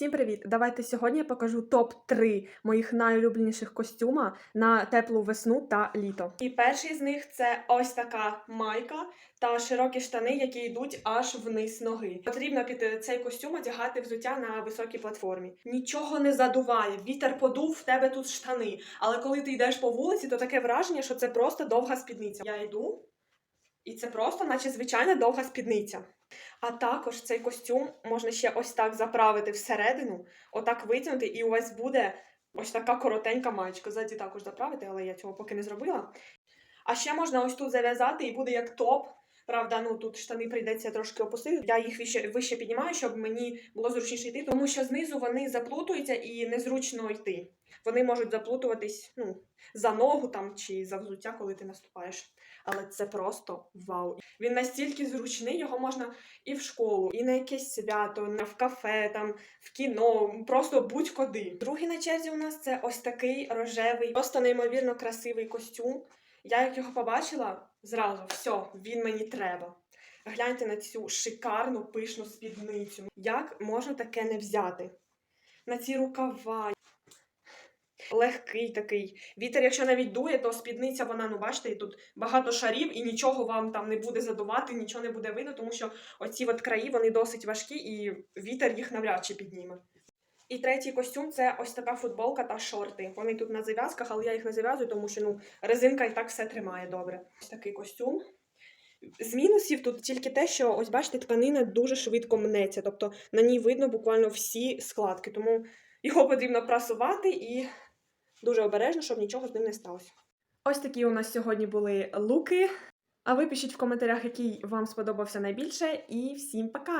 Всім привіт! Давайте сьогодні я покажу топ-3 моїх найулюбленіших костюма на теплу весну та літо. І перший з них це ось така майка та широкі штани, які йдуть аж вниз ноги. Потрібно під цей костюм одягати взуття на високій платформі. Нічого не задуває, вітер подув, в тебе тут штани. Але коли ти йдеш по вулиці, то таке враження, що це просто довга спідниця. Я йду, і це просто, наче звичайна довга спідниця. А також цей костюм можна ще ось так заправити всередину, отак витягнути, і у вас буде ось така коротенька маєчка. Ззаді також заправити, але я цього поки не зробила. А ще можна ось тут зав'язати і буде як топ. Правда, ну тут штани прийдеться трошки опустити. Я їх вище, вище піднімаю, щоб мені було зручніше йти, тому що знизу вони заплутуються і незручно йти. Вони можуть заплутуватись ну, за ногу там чи за взуття, коли ти наступаєш. Але це просто вау. Він настільки зручний, його можна і в школу, і на якесь свято, в кафе, там, в кіно, просто будь-куди. Другий на черзі у нас це ось такий рожевий, просто неймовірно красивий костюм. Я як його побачила, зразу все, він мені треба. Гляньте на цю шикарну пишну спідницю. Як можна таке не взяти? На ці рукава. Легкий такий. Вітер, якщо навіть дує, то спідниця вона, ну бачите, і тут багато шарів, і нічого вам там не буде задувати, нічого не буде видно, тому що оці от краї вони досить важкі, і вітер їх навряд чи підніме. І третій костюм це ось така футболка та шорти. Вони тут на зав'язках, але я їх не зав'язую, тому що ну, резинка і так все тримає добре. Ось такий костюм. З мінусів тут тільки те, що ось бачите, тканина дуже швидко мнеться, тобто на ній видно буквально всі складки, тому його потрібно прасувати і дуже обережно, щоб нічого з ним не сталося. Ось такі у нас сьогодні були луки. А ви пишіть в коментарях, який вам сподобався найбільше, і всім пока!